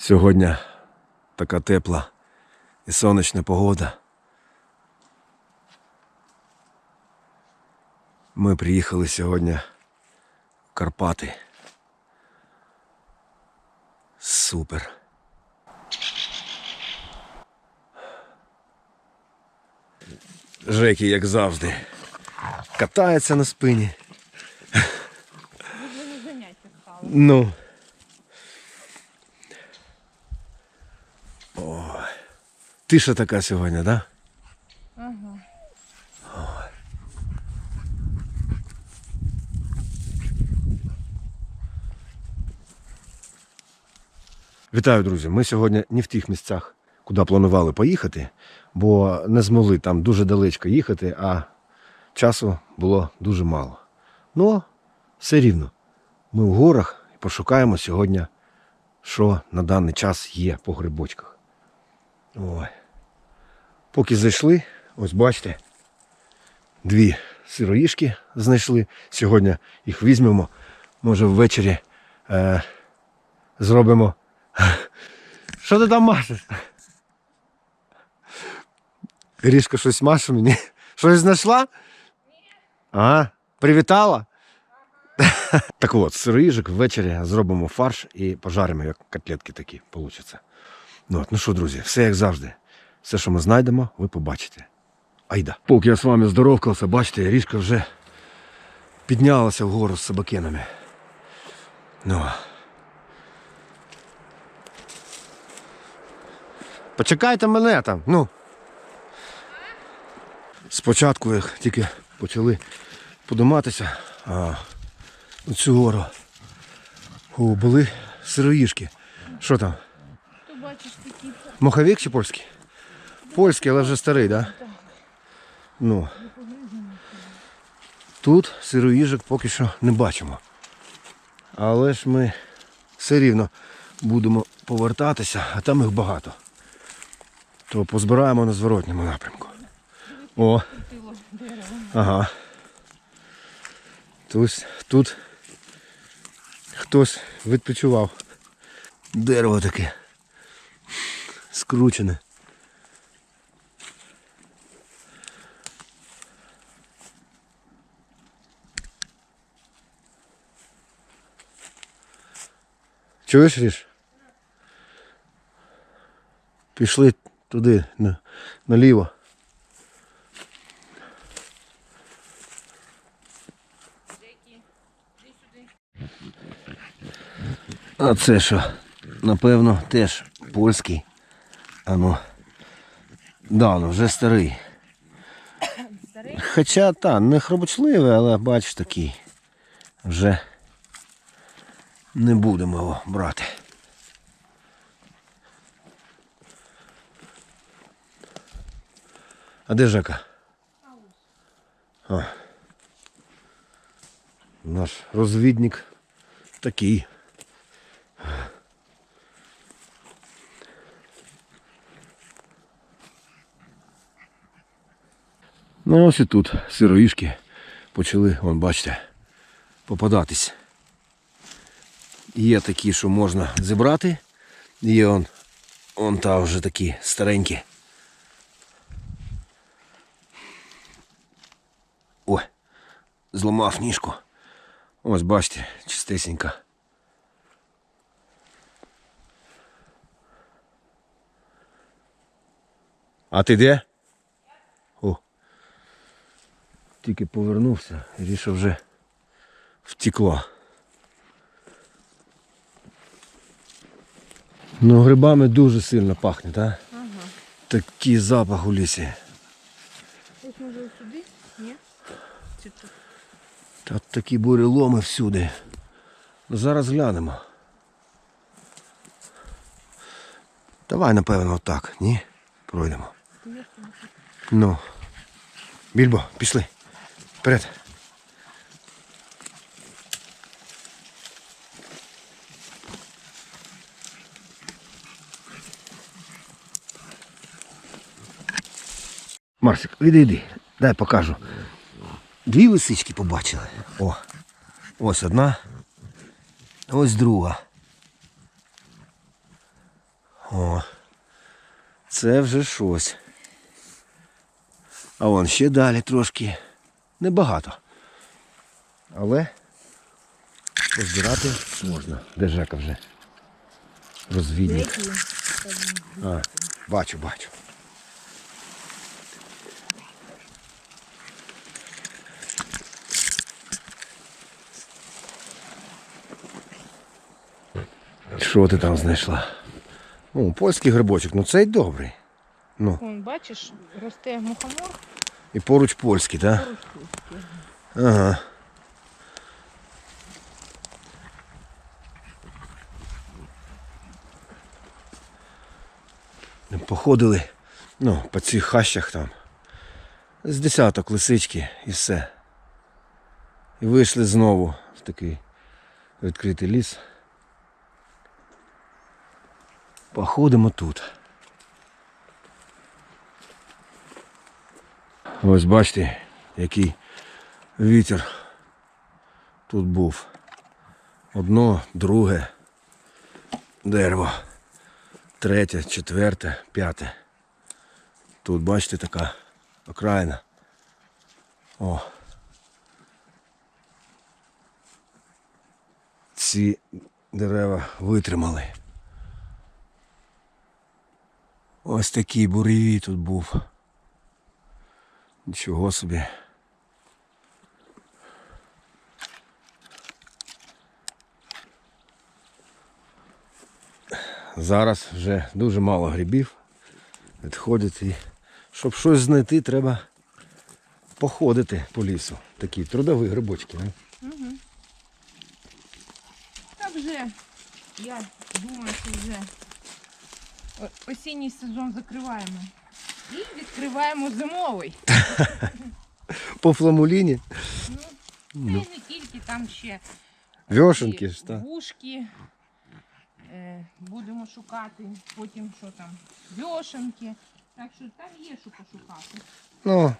Сьогодні така тепла і сонячна погода. Ми приїхали сьогодні в Карпати. Супер. Жекі, як завжди, катається на спині. Ну. Ой. Тиша така сьогодні, да? Ага. Вітаю, друзі. Ми сьогодні не в тих місцях, куди планували поїхати, бо не змогли там дуже далечко їхати, а часу було дуже мало. Ну, все рівно. Ми в горах і пошукаємо сьогодні, що на даний час є по грибочках. Ой. Поки зайшли, ось бачите, дві сироїшки знайшли. Сьогодні їх візьмемо. Може ввечері е, зробимо. Що ти там машеш? Ріжка щось маше мені. Щось знайшла? Ага. Привітала? так от, сироїжик ввечері зробимо фарш і пожаримо, як котлетки такі получаться. Ну, от, ну що, друзі, все як завжди. Все, що ми знайдемо, ви побачите. Айда. Поки я з вами здоровкався, бачите, ріжка вже піднялася вгору з собакенами. Ну. Почекайте мене там, ну. Спочатку, як тільки почали у цю гору, о, були сироїшки. Що там? Моховик чи польський? Польський, але вже старий, так? Да? Ну. Тут сироїжок поки що не бачимо. Але ж ми все рівно будемо повертатися, а там їх багато. То позбираємо на зворотньому напрямку. О, ага. Тут, тут хтось відпочивав. Дерево таке. Скручене. Чуєш, Ріш? Пішли туди, на, наліво. А це що? Напевно, теж польський. А ну. Да, ну вже старий. Старий? Хоча та, не хробочливий, але бач такий. Вже не будемо його брати. А де Жека? А. Наш розвідник такий. Ну ось і тут сироїшки почали, вон бачите, попадатись. Є такі, що можна зібрати. Є он, он та вже такі старенькі. Ой, зламав ніжку. Ось бачите, чистесенька. А ти де? О. Тільки повернувся, ріша вже втекла. Ну, грибами дуже сильно пахне, так? Ага. Такий запах у лісі. Ось може ось сюди? Ні? Чи тут? Та такі буреломи всюди. Ну, зараз глянемо. Давай, напевно, отак, ні? Пройдемо. Ну. Більбо, пішли. Вперед. Марсик, іди, іди. Дай покажу. Дві лисички побачили. О. Ось одна. Ось друга. О, це вже щось. А вон ще далі трошки. Небагато. Але позбирати можна. Де Жека вже? Розвідник. А, бачу, бачу. Що ти там знайшла? О, польський грибочок, ну цей добрий. Ну, Вон, бачиш, росте мухомор, і поруч польський, так? поруч польський. Ага. Походили, ну, по цих хащах там. З десяток лисички і все. І вийшли знову в такий відкритий ліс. Походимо тут. Ось бачите, який вітер тут був. Одно, друге дерево. Третє, четверте, п'яте. Тут, бачите, така окраїна. О. Ці дерева витримали. Ось такий буревій тут був. Нічого собі. Зараз вже дуже мало грибів відходять і щоб щось знайти, треба походити по лісу. Такі трудові грибочки. Не? Та вже, я думаю, що вже осінній сезон закриваємо. І відкриваємо зимовий. По фламуліні. Та й не тільки там ще Вьошенки ж, вушки. Е, будемо шукати, потім що там, вьошенки. Так що там є що пошукати. Ну,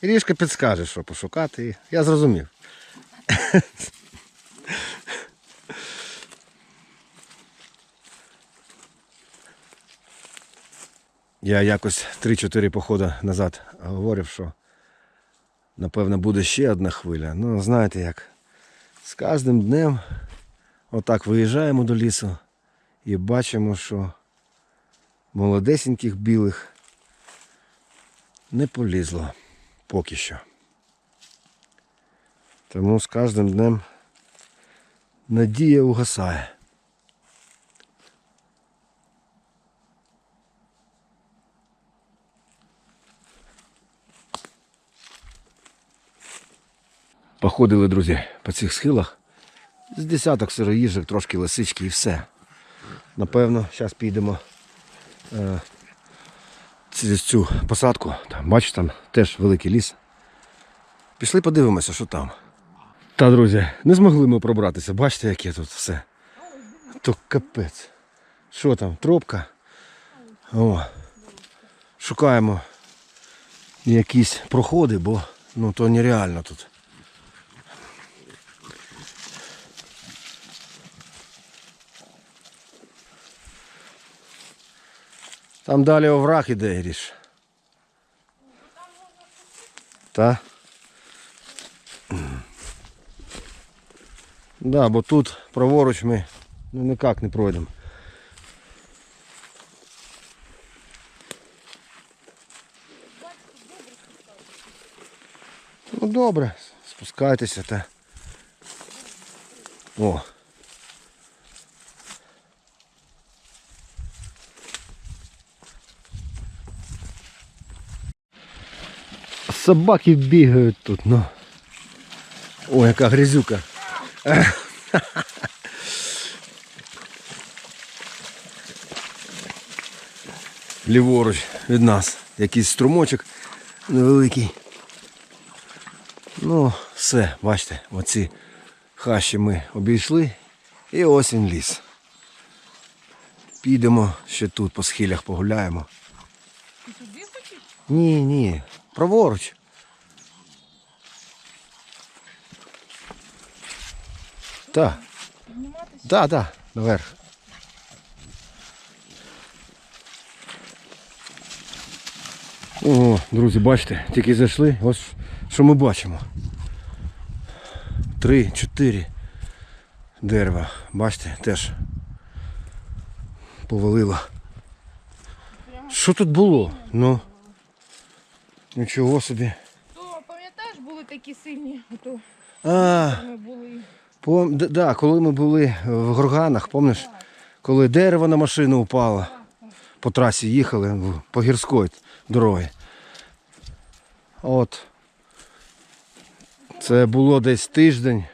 Ірішка підскаже, що пошукати. Я зрозумів. Я якось 3-4 походи назад говорив, що напевно буде ще одна хвиля. Ну, знаєте як, з кожним днем отак виїжджаємо до лісу і бачимо, що молодесеньких білих не полізло поки що. Тому з кожним днем надія угасає. Походили, друзі, по цих схилах. З десяток сироїжок, трошки лисички і все. Напевно, зараз підемо е, через цю посадку. Там, бачиш, там теж великий ліс. Пішли подивимося, що там. Та, друзі, не змогли ми пробратися. Бачите, яке тут все. То капець. Що там? Тропка? О. Шукаємо якісь проходи, бо ну то нереально тут. Там далі овраг іде, Гріш. Та? Да, бо тут праворуч ми ну, ніяк не пройдемо. Ну добре, спускайтеся та. О. Собаки бігають тут, ну. О, яка грязюка. Ліворуч від нас якийсь струмочок невеликий. Ну, все, бачите, оці хащі ми обійшли і ось він ліс. Підемо ще тут по схилях погуляємо. Ні, ні, Праворуч. Так. Так, так, наверх. О, друзі, бачите, тільки зайшли. Ось що ми бачимо. Три, чотири дерева. Бачите, теж повалило. Що тут було? Ну. Нічого собі. То пам'ятаєш, були такі сильні, ото А, ми були. по, д- да, коли ми були в Горганах, пам'ятаєш, коли дерево на машину упало, по трасі їхали по гірської дороги. От. Це було десь тиждень,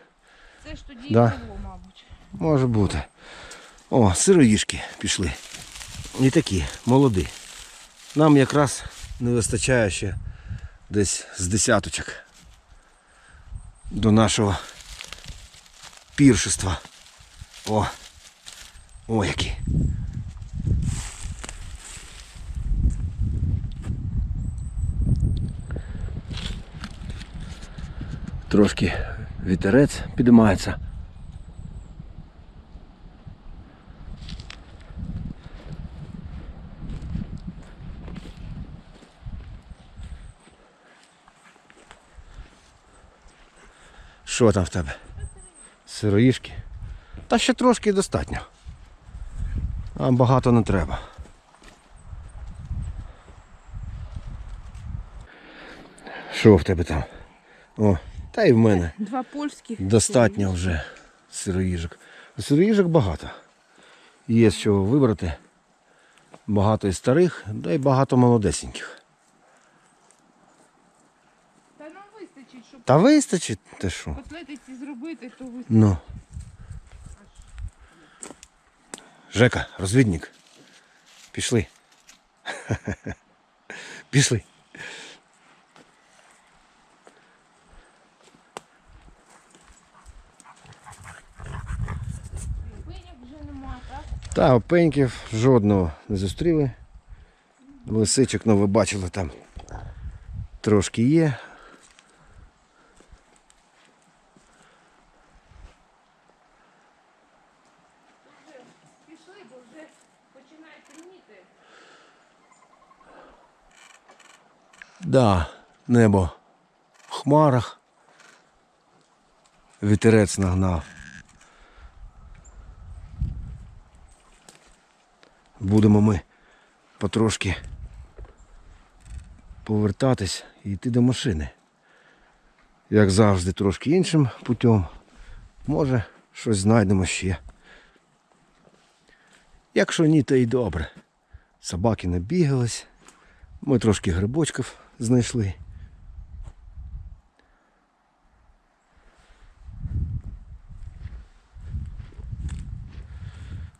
Це ж тоді Да. і було, мабуть. може бути. О, сироїшки пішли. І такі, молоді. Нам якраз не вистачає ще десь з десяточок до нашого піршества. О! О, які. Трошки вітерець підіймається. Що там в тебе? Сироїшки? Та ще трошки достатньо. А багато не треба. Що в тебе там? О, та й в мене. Два польських. Достатньо вже сироїжок. Сироїжок багато. Є з чого вибрати. Багато і старих, да й багато молодесеньких. Та нам вистачить, щоб Та вистачить те що? котлетиці зробити, то вистачить. Ну. Жека, розвідник. Пішли. Пішли. Та опеньків жодного не зустріли. Лисичок, ну ви бачили там. Трошки є. Бо вже починає темніти. Да, небо в хмарах. Вітерець нагнав. Будемо ми потрошки повертатись і йти до машини. Як завжди, трошки іншим путем. Може, щось знайдемо ще. Якщо ні, то й добре. Собаки набігались. Ми трошки грибочків знайшли.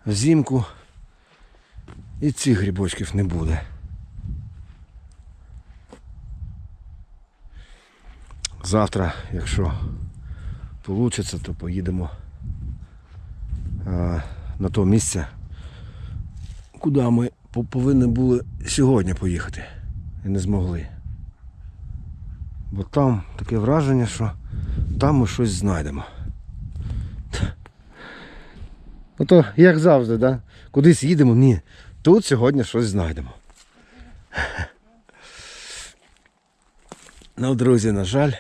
Взимку і цих грибочків не буде. Завтра, якщо вийде, то поїдемо на то місце, куди ми повинні були сьогодні поїхати і не змогли. Бо там таке враження, що там ми щось знайдемо. Ну як завжди, да? Кудись їдемо, ні. Тут сьогодні щось знайдемо. Ну, друзі, на жаль,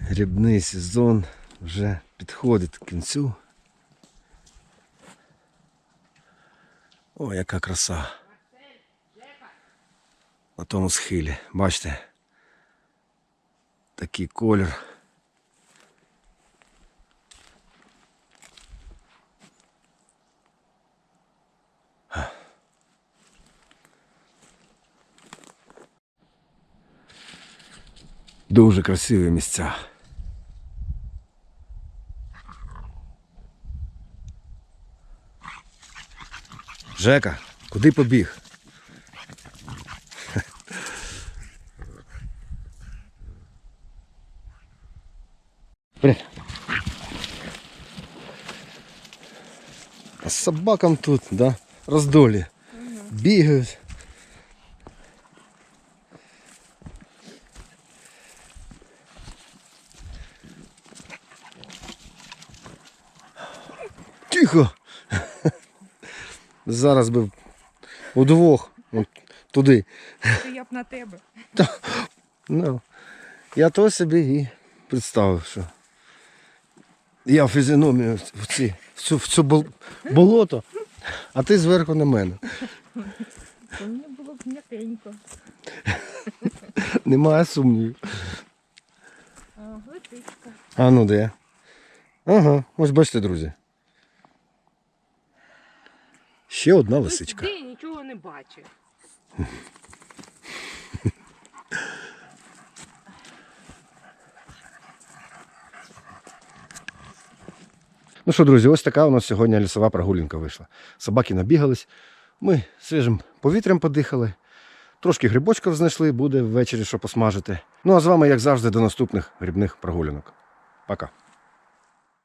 грибний сезон вже підходить к кінцю. О, яка краса. На тому схилі. Бачите? Такий колір. Дуже красиві місця. Жека, куди побіг? А собакам тут, да, роздолі. Бігають. Тихо. Зараз би удвох от, туди. То я б на тебе. Ну, я то собі і представив, що я фізіономію в, ці, в цю, в цю болото, а ти зверху на мене. Мені було б м'якенько. Немає сумнівів. А, Лисичка. А ну де? Ага, ось бачите, друзі. Ще одна лисичка. Ти нічого не бачиш. Ну що, друзі, ось така у нас сьогодні лісова прогулянка вийшла. Собаки набігались, ми свіжим повітрям подихали, трошки грибочків знайшли, буде ввечері що посмажити. Ну а з вами, як завжди, до наступних грибних прогулянок. Пока.